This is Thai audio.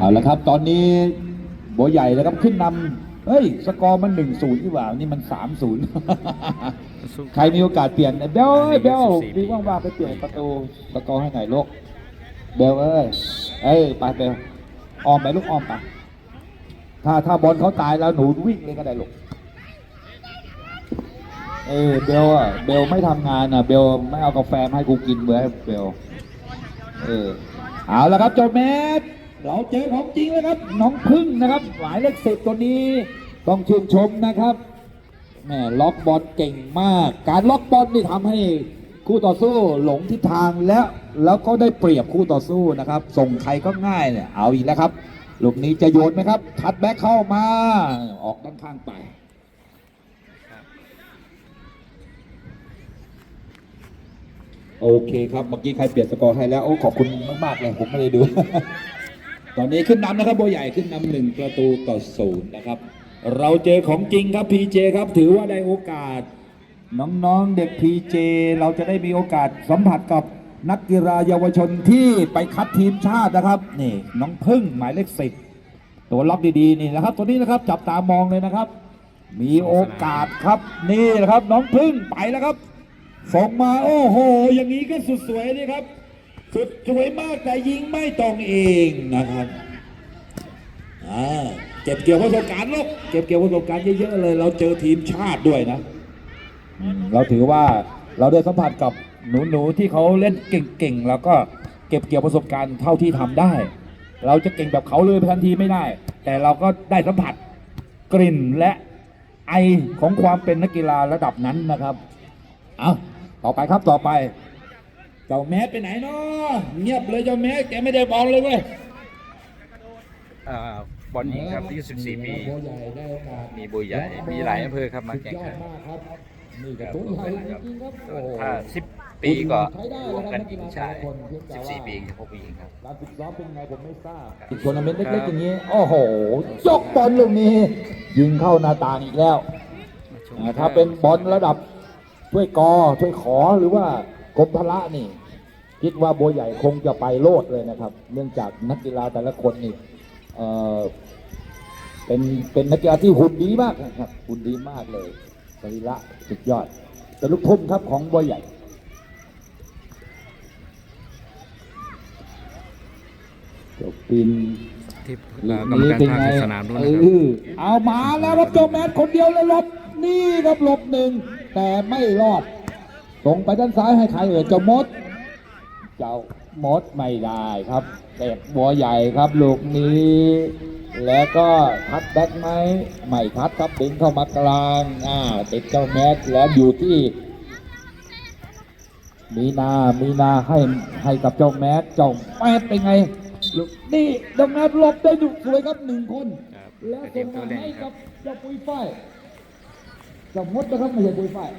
เอาละครับ ตอนนี้โบวใหญ่แล้วครับขึ้นนำเฮ้ย สกอร์มันหนึ่งศูนย์ที่หว่านี่มันสามศูนย์ใครมีโอกาสเปลี่ยนเบลเอ้ยเบลมีว่างๆไปเปลี่ยนประตูสกอร์ให้หน่อยลูกเบลเอ้ยเอ้ยไปเบลออมไปลูกออมไปถ้าถ้าบอลเขาตายแล้วหนูวิ่งเลยก็ได้ลูกเออเบลอะเบลไม่ทำงานอะเบลไม่เอากาแฟมาให้กูกินเบื่อเบลเออเอาละครับเจ้าแมท เราเจอของจริงแล้วครับ น้องพึ่งนะครับ หมายเลขสิบตัวนี้ ต้องชื่นชมนะครับแม่ล็อกบอลเก่งมาก การล็อกบอลนี่ทำให้คู่ต่อสู้หลงทิศทางแล้วแล้วก็ได้เปรียบคู่ต่อสู้นะครับ ส่งใครก็ง่ายเนี่ยเอาอีกแล้วครับลูกนี้จะโยนไหมครับทัดแบ็คเข้ามาออกด้านข้างไปโอเคครับ เมื่อกี้ใครเปลี่ยนสกอร์ให้แล้ว โอ้ ขอบคุณมาก ๆ เลย ผมไม่ได้ดู ตอนนี้ขึ้นนำนะครับโบวใหญ่ขึ้นนำหนึ่งประตูต่อศูนย์นะครับ เราเจอของจริงครับพีเจครับถือว่าได้โอกาส น้องๆเด็กพีเจเราจะได้มีโอกาสสัมผัสกับนักกีฬาเยาวชนที่ไปคัดทีมชาตินะครับนี่น้องพึ่งหมายเลขสิบตัวล็อกดีๆนี่นะครับ ตัวนี้นะครับจับตามองเลยนะครับ มีโอกาสครับนี่นะครับ น้องพึ่งไปแล้วครับส่งมาโอ้โห อย่างนี้ก็สุดสวยนี่ครับ สุดสวยมากแต่ยิงไม่ตรงเองนะครับอ่าเก็บเกี่ยวประสบการณ์ลูกเก็บเกี่ยวประสบการณ์เยอะๆเลย เราเจอทีมชาติด้วยนะอืมเราถือว่าเราได้สัมผัสกับหนูๆที่เขาเล่นเก่งๆแล้วก็เก็บเกี่ยวประสบการณ์เท่าที่ทำได้ เราจะเก่งแบบเขาเลยทันทีไม่ได้ แต่เราก็ได้สัมผัสกลิ่นและไอของความเป็นนักกีฬาระดับนั้นนะครับ เอาต่อไปครับต่อไป เจ้าแมสไปไหนเนาะเงียบเลยเจ้าแมสแกไม่ได้บอลเลยเว้ยอ่าบอลหญิงครับอายุ14 ปีโบใหญ่ได้โอกาสมีบุยใหญ่ มีหลายอำเภอครับมาแข่งขันสุดยอดมากครับนี่ก็ตัวใหญ่จริงๆครับโอ้โหถ้า 10 ปีก็รวมกันหญิงชาย 14 ปีจะพบผู้หญิงครับการฝึกซ้อมเป็นไงผมไม่ทราบอีกทัวร์นาเมนต์เล็กๆอย่างนี้ โอ้โหยกบอลลูกนี้ ยิงเข้าหน้าต่างอีกแล้วอ่าถ้าเป็นบอลระดับถ้วยกอถ้วยขอหรือว่ากรมพละนี่ คิดว่าโบวใหญ่คงจะไปโลดเลยนะครับ เนื่องจากนักกีฬาแต่ละคนนี่เอ่อเป็นเป็นนักกีฬาที่หุ่นดีมากนะครับหุ่นดีมากเลยสรีระสุดยอดเป็นลูกทุ่มครับของโบวใหญ่จบปินที่ลูกรรมการเป็นภาคไงสนามด้วยเอนะครับอเอามาแล้วครับเจ้าแมทคนเดียวเลยหลบนี่ครับหลบหนึ่งแต่ไม่รอดส่งไปด้านซ้ายให้ใครเอ่ยเจ้ามด เจ้ามดไม่ได้ครับเตะบัวใหญ่ครับลูกนี้ แล้วก็ทัดแบ็กไหมไม่ทัดครับดึงเข้ามากลางอ่าติดเจ้าแมทแล้วอยู่ที่ มีนามีนาให้ให้กับเจ้าแมทเจ้าแมทเป็นไงลูกนี่เจ้าแมทหลบได้ดุสวยครับหนึ่งคนครับแล้วเตรีส่ยงมตัวมาเล่นให้ครักับบเจ้าปุยฝ้ายเจ้ามดนะครับไม่ใช่ปุยฝ้าย